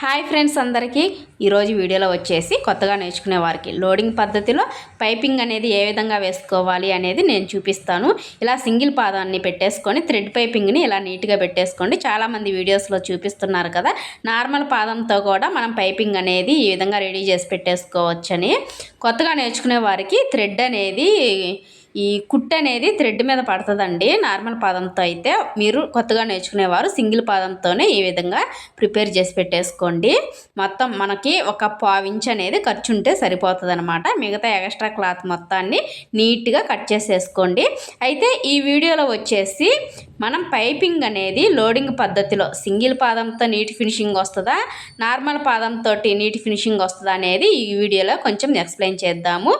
Hi friends అందరికీ. ఈరోజు వీడియోలో వచ్చేసి కొత్తగా నేర్చుకునే వారికి లోడింగ్ పద్ధతిలో పైపింగ్ అనేది ఏ విధంగా వేసుకోవాలి అనేది నేను చూపిస్తాను. ఇలా సింగిల్ పాదాన్ని పెట్టేసుకొని థ్రెడ్ పైపింగ్ని ఇలా నీట్గా పెట్టేసుకోండి. చాలామంది వీడియోస్లో చూపిస్తున్నారు కదా నార్మల్ పాదంతో కూడా మనం పైపింగ్ అనేది ఈ విధంగా రెడీ చేసి పెట్టేసుకోవచ్చని. కొత్తగా నేర్చుకునే వారికి థ్రెడ్ అనేది ఈ కుట్ అనేది థ్రెడ్ మీద పడుతుందండి. నార్మల్ పాదంతో అయితే మీరు కొత్తగా నేర్చుకునేవారు సింగిల్ పాదంతోనే ఈ విధంగా ప్రిపేర్ చేసి పెట్టేసుకోండి. మొత్తం మనకి ఒక పావించ్ అనేది ఖర్చు ఉంటే సరిపోతుంది అనమాట మిగతా ఎక్స్ట్రా క్లాత్ మొత్తాన్ని నీట్గా కట్ చేసేసుకోండి. అయితే ఈ వీడియోలో వచ్చేసి మనం పైపింగ్ అనేది లోడింగ్ పద్ధతిలో సింగిల్ పాదంతో నీటి ఫినిషింగ్ వస్తుందా నార్మల్ పాదంతో నీటి ఫినిషింగ్ వస్తుందా అనేది ఈ వీడియోలో కొంచెం ఎక్స్ప్లెయిన్ చేద్దాము.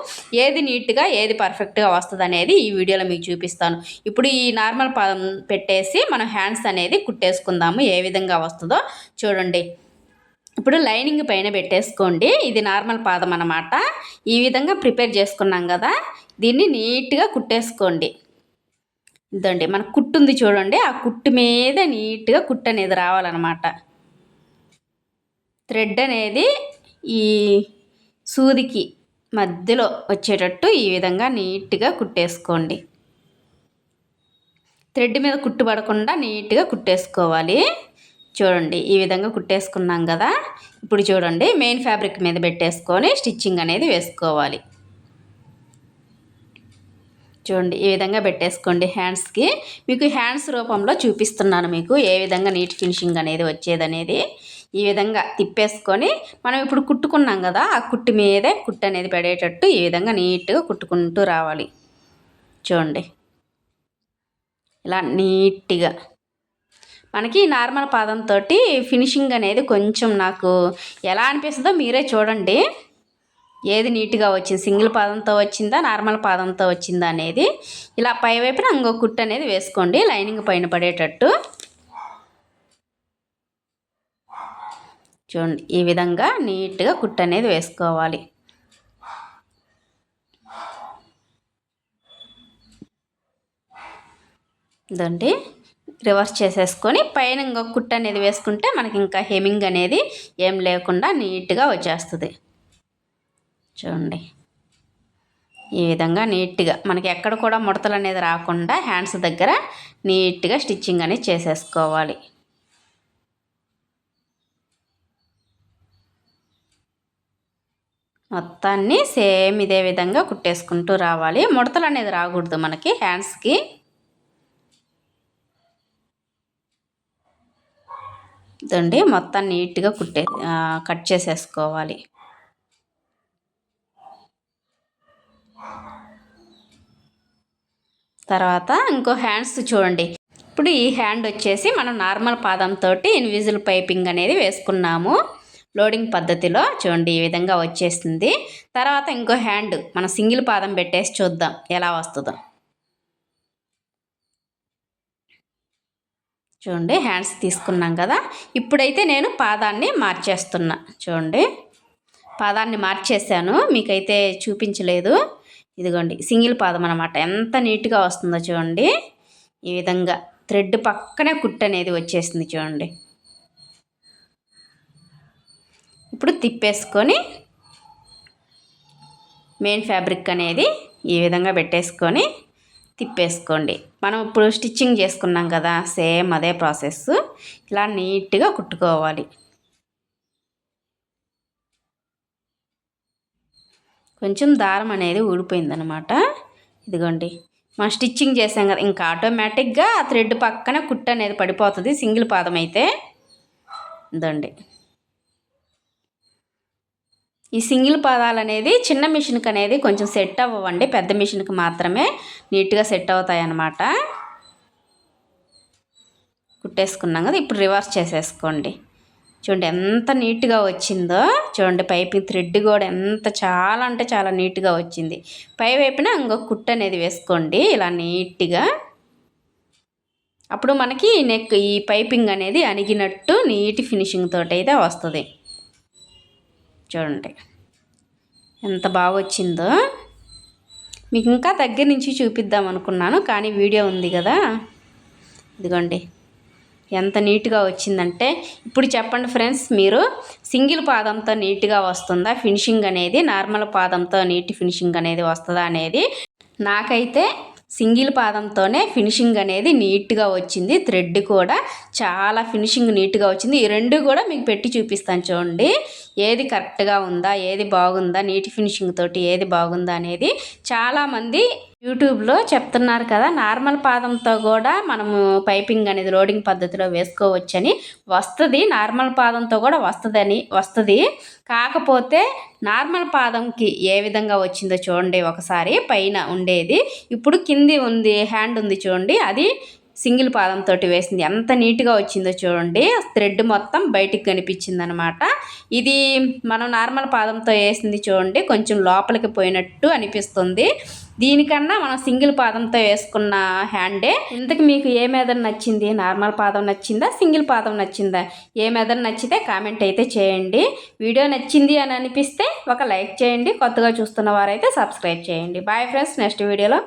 ఏది నీట్గా ఏది పర్ఫెక్ట్గా వస్తుంది అనేది ఈ వీడియోలో మీకు చూపిస్తాను. ఇప్పుడు ఈ నార్మల్ పాదం పెట్టేసి మనం హ్యాండ్స్ అనేది కుట్టేసుకుందాము ఏ విధంగా వస్తుందో చూడండి. ఇప్పుడు లైనింగ్ పైన పెట్టేసుకోండి. ఇది నార్మల్ పాదం అనమాట ఈ విధంగా ప్రిపేర్ చేసుకున్నాం కదా దీన్ని నీట్గా కుట్టేసుకోండి. ఇదండి. మన కుట్టు ఉంది చూడండి. ఆ కుట్టు మీద నీట్గా కుట్టు అనేది రావాలన్నమాట. థ్రెడ్ అనేది ఈ సూదికి మధ్యలో వచ్చేటట్టు ఈ విధంగా నీట్గా కుట్టేసుకోండి. థ్రెడ్ మీద కుట్టు పడకుండా నీట్గా కుట్టేసుకోవాలి. చూడండి. ఈ విధంగా కుట్టేసుకున్నాం కదా. ఇప్పుడు చూడండి. మెయిన్ ఫ్యాబ్రిక్ మీద పెట్టేసుకొని స్టిచ్చింగ్ అనేది వేసుకోవాలి. చూడండి ఈ విధంగా పెట్టేసుకోండి హ్యాండ్స్కి మీకు హ్యాండ్స్ రూపంలో చూపిస్తున్నాను మీకు ఏ విధంగా నీట్ ఫినిషింగ్ అనేది వచ్చేదనేది. ఈ విధంగా తిప్పేసుకొని మనం ఇప్పుడు కుట్టుకున్నాం కదా ఆ కుట్టు మీదే కుట్టు అనేది పడేటట్టు ఈ విధంగా నీట్గా కుట్టుకుంటూ రావాలి. చూడండి. ఇలా నీట్గా మనకి నార్మల్ పాదంతో ఫినిషింగ్ అనేది కొంచెం నాకు ఎలా అనిపిస్తుందో మీరే చూడండి. ఏది నీట్గా వచ్చింది? సింగిల్ పాదంతో వచ్చిందా? నార్మల్ పాదంతో వచ్చిందా అనేది? ఇలా పై వైపున ఇంకో కుట్టు అనేది వేసుకోండి. లైనింగ్ పైన పడేటట్టు. చూడండి ఈ విధంగా నీట్గా కుట్టు అనేది వేసుకోవాలి. ఇదండి. రివర్స్ చేసేసుకొని పైన ఇంకొక కుట్టు అనేది వేసుకుంటే మనకి ఇంకా హెమింగ్ అనేది ఏం లేకుండా నీట్గా వచ్చేస్తుంది. చూడండి. ఈ విధంగా నీట్గా మనకి ఎక్కడ కూడా ముడతలు అనేది రాకుండా హ్యాండ్స్ దగ్గర నీట్గా స్టిచ్చింగ్ అనేది చేసేసుకోవాలి. మొత్తాన్ని సేమ్ ఇదే విధంగా కుట్టేసుకుంటూ రావాలి. ముడతలు అనేది రాకూడదు మనకి హ్యాండ్స్కి. ఇదండి మొత్తం నీట్గా కుట్టే కట్ చేసేసుకోవాలి. తర్వాత ఇంకో హ్యాండ్స్ చూడండి. ఇప్పుడు ఈ హ్యాండ్ వచ్చేసి మనం నార్మల్ పాదంతో ఇన్విజిల్ పైపింగ్ అనేది వేసుకున్నాము. లోడింగ్ పద్ధతిలో చూడండి ఈ విధంగా వచ్చేసింది. తర్వాత ఇంకో హ్యాండ్ మనం సింగిల్ పాదం పెట్టేసి చూద్దాం ఎలా వస్తుందో. చూడండి హ్యాండ్స్ తీసుకున్నాం కదా. ఇప్పుడైతే నేను పాదాన్ని మార్చేస్తున్నా. చూడండి. పాదాన్ని మార్చేసాను మీకైతే చూపించలేదు. ఇదిగోండి సింగిల్ పాదం అనమాట ఎంత నీట్గా వస్తుందో చూడండి. ఈ విధంగా థ్రెడ్ పక్కనే కుట్ అనేది వచ్చేసింది చూడండి. ఇప్పుడు తిప్పేసుకొని మెయిన్ ఫ్యాబ్రిక్ అనేది ఈ విధంగా పెట్టేసుకొని తిప్పేసుకోండి. మనం ఇప్పుడు స్టిచ్చింగ్ చేసుకున్నాం కదా సేమ్ అదే ప్రాసెస్ ఇలా నీట్గా కుట్టుకోవాలి. కొంచెం దారం అనేది ఊడిపోయిందనమాట ఇదిగోండి. మనం స్టిచ్చింగ్ చేసాం కదా ఇంకా ఆటోమేటిక్గా థ్రెడ్ పక్కన కుట్ట అనేది పడిపోతుంది సింగిల్ పాదం అయితే. ఇదండి ఈ సింగిల్ పాదాలు అనేది చిన్న మిషన్కి అనేది కొంచెం సెట్ అవ్వండి పెద్ద మిషన్కి మాత్రమే నీట్గా సెట్ అవుతాయి అన్నమాట కుట్టేసుకున్నాం కదా ఇప్పుడు రివర్స్ చేసేసుకోండి. చూడండి ఎంత నీట్గా వచ్చిందో. చూడండి పైపింగ్ థ్రెడ్ కూడా ఎంత చాలా అంటే చాలా నీట్గా వచ్చింది. పై వైపున ఇంకొక కుట్టు అనేది వేసుకోండి. ఇలా నీట్గా. అప్పుడు మనకి నెక్ ఈ పైపింగ్ అనేది అణిగినట్టు నీటి ఫినిషింగ్ తోటి అయితే వస్తుంది. చూడండి. ఎంత బాగా వచ్చిందో. మీకు ఇంకా దగ్గర నుంచి చూపిద్దాం అనుకున్నాను కానీ వీడియో ఉంది కదా. ఇదిగోండి. ఎంత నీట్గా వచ్చిందంటే ఇప్పుడు చెప్పండి ఫ్రెండ్స్ మీరు సింగిల్ పాదంతో నీట్గా వస్తుందా? ఫినిషింగ్ అనేది నార్మల్ పాదంతో నీట్ ఫినిషింగ్ అనేది వస్తుందా అనేది నాకైతే సింగిల్ పాదంతోనే ఫినిషింగ్ అనేది నీట్గా వచ్చింది. థ్రెడ్ కూడా చాలా ఫినిషింగ్ నీట్గా వచ్చింది. ఈ రెండు కూడా మీకు పెట్టి చూపిస్తాను చూడండి. ఏది కరెక్ట్గా ఉందా? ఏది బాగుందా? నీటి ఫినిషింగ్ తోటి ఏది బాగుందా అనేది చాలామంది యూట్యూబ్లో చెప్తున్నారు కదా నార్మల్ పాదంతో కూడా మనము పైపింగ్ అనేది లోడింగ్ పద్ధతిలో వేసుకోవచ్చని. వస్తుంది నార్మల్ పాదంతో కూడా వస్తుందని వస్తుంది. కాకపోతే నార్మల్ పాదంకి ఏ విధంగా వచ్చిందో చూడండి ఒకసారి పైన ఉండేది. ఇప్పుడు కింది ఉంది హ్యాండ్ ఉంది చూడండి అది సింగిల్ పాదంతో వేసింది. ఎంత నీట్గా వచ్చిందో చూడండి థ్రెడ్ మొత్తం బయటికి కనిపించింది అనమాట ఇది మనం నార్మల్ పాదంతో వేసింది చూడండి కొంచెం లోపలికి పోయినట్టు అనిపిస్తుంది. దీనికన్నా మనం సింగిల్ పాదంతో వేసుకున్న హ్యాండే ఇంతకు మీకు ఏ మెదడు నచ్చింది? నార్మల్ పాదం నచ్చిందా? సింగిల్ పాదం నచ్చిందా? ఏ మెదడు నచ్చితే కామెంట్ అయితే చేయండి. వీడియో నచ్చింది అని అనిపిస్తే ఒక లైక్ చేయండి. కొత్తగా చూస్తున్న వారైతే సబ్స్క్రైబ్ చేయండి. బాయ్ ఫ్రెండ్స్ నెక్స్ట్ వీడియోలో